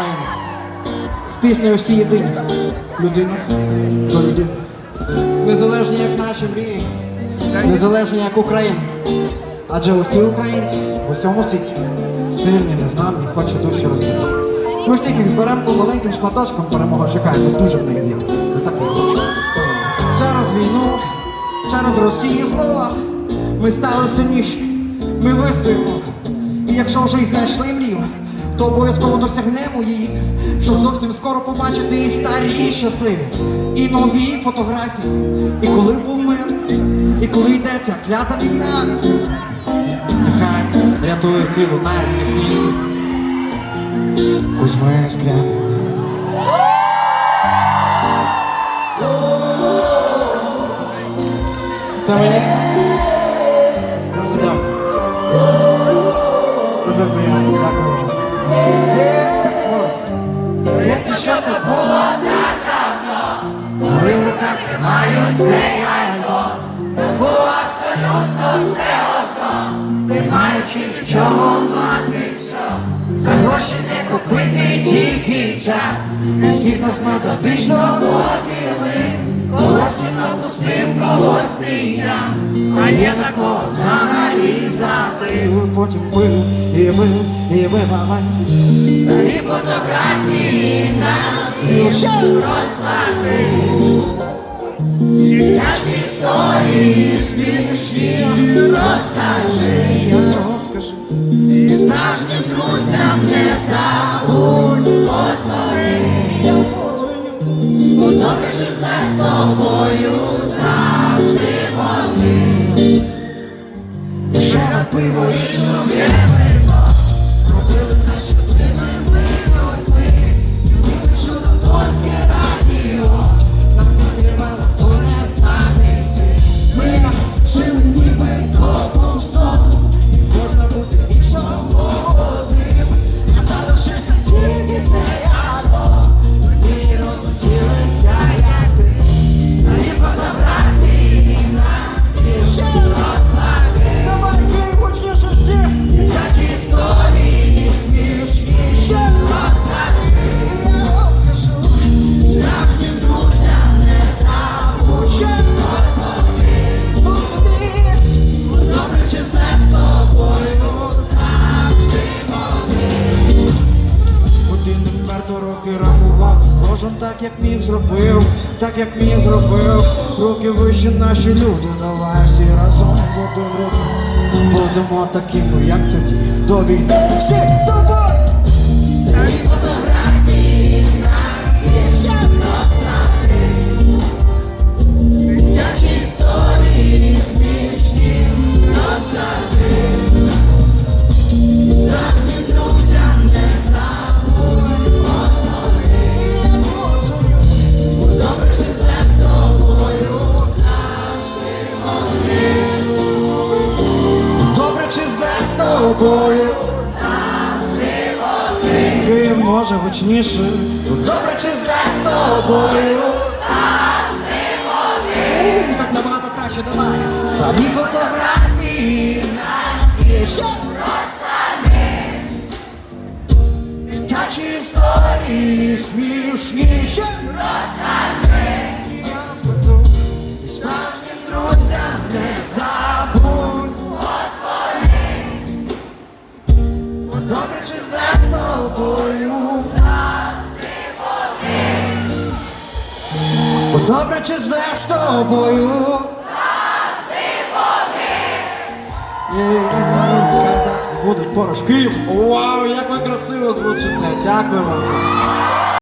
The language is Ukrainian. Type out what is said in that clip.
України. З піснею всі єдині. Людина до людини. Незалежні, як наші мрії, незалежні, як Україна. Адже усі українці в усьому світі сильні, незламні, хочуть душі розбити. Ми всіх їх зберемо по маленьким шматочкам перемога чекає, ми дуже в неї віримо. Ми так і хочемо. Через війну, через Росію зло, ми стали сильніші, ми вистоїмо. І якщо вже й знайшли мрію, то обов'язково досягнемо її, щоб зовсім скоро побачити і старі щасливі, і нові фотографії. І коли був мир, і коли йде ця клята війна, нехай рятує ті лунають пісні. Кузьми скряти. Це моє. Дякую. Здається, що тут було так давно, коли в руках тримаю цей альбом. Було абсолютно все одно, не маючи нічого мати все. За гроші не купити тільки час. І всіх нас методично поділи. Когось він опустив, когось прийняв, а є на кого взагалі забив, потім бив і бив, і вибивав. Старі фотографії нас ще розбавив. Дитячі історії смішні розкажи. І справжнім друзям не забудь позвони. З тобою завжди вони. На пиво як міг зробив, так як міг зробив, руки вище наші люди, давай всі разом будемо один Будемо такими, як тоді, до війни. Тобою. Київ може гучніше. Добре чи зле з тобою Так набагато краще давай. Старі фотографії нас Дитячі історії смішніші І добре чи зле з тобою Завжди будуть поруч Київ Вау, як ви красиво звучите Дякую вам за це